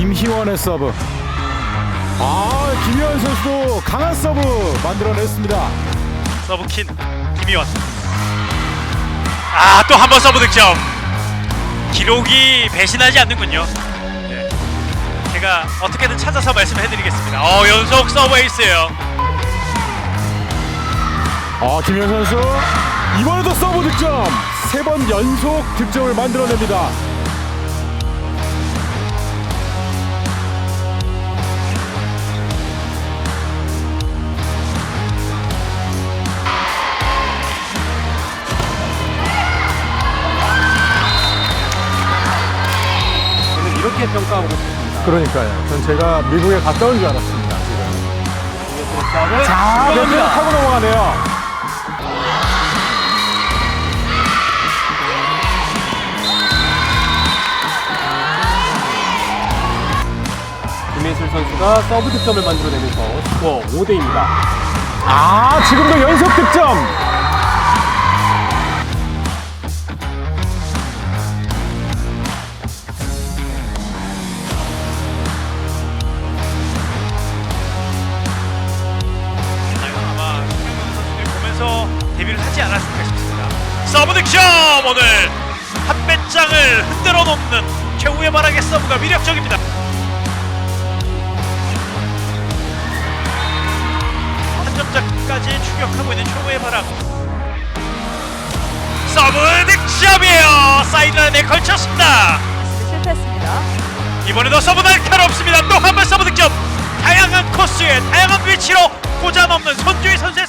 김희원의 서브. 아, 김희원 선수도 강한 서브 만들어냈습니다. 서브 킨 김희원 아 또 한 번 서브 득점 기록이 배신하지 않는군요 네. 제가 어떻게든 찾아서 말씀해 드리겠습니다 어 연속 서브 에이스예요 아, 김희원 선수 이번에도 서브 득점. 세 번 연속 득점을 만들어냅니다. 이렇게 평가하고 싶습니다. 그러니까요. 전 제가 미국에 갔다 온 줄 알았습니다. 지금. 자, 몇 들어갑니다. 타고 넘어가네요. 김혜술 선수가 서브 득점을 만들어내면서 스코어 5대입니다. 아, 지금도 연속 득점. 데뷔를 하지 않았을까 싶습니다. 서브 득점! 오늘 한 배짱을 흔들어 놓는 최후의 바락의 서브가 위력적입니다. 한 점차까지 추격하고 있는 최후의 바람 서브 득점이에요! 사이드라인에 걸쳤습니다. 실패했습니다. 이번에도 서브 날카롭습니다. 또 한 번 서브 득점. 다양한 코스에 다양한 위치로 꽂아 넣는 손주희 선수의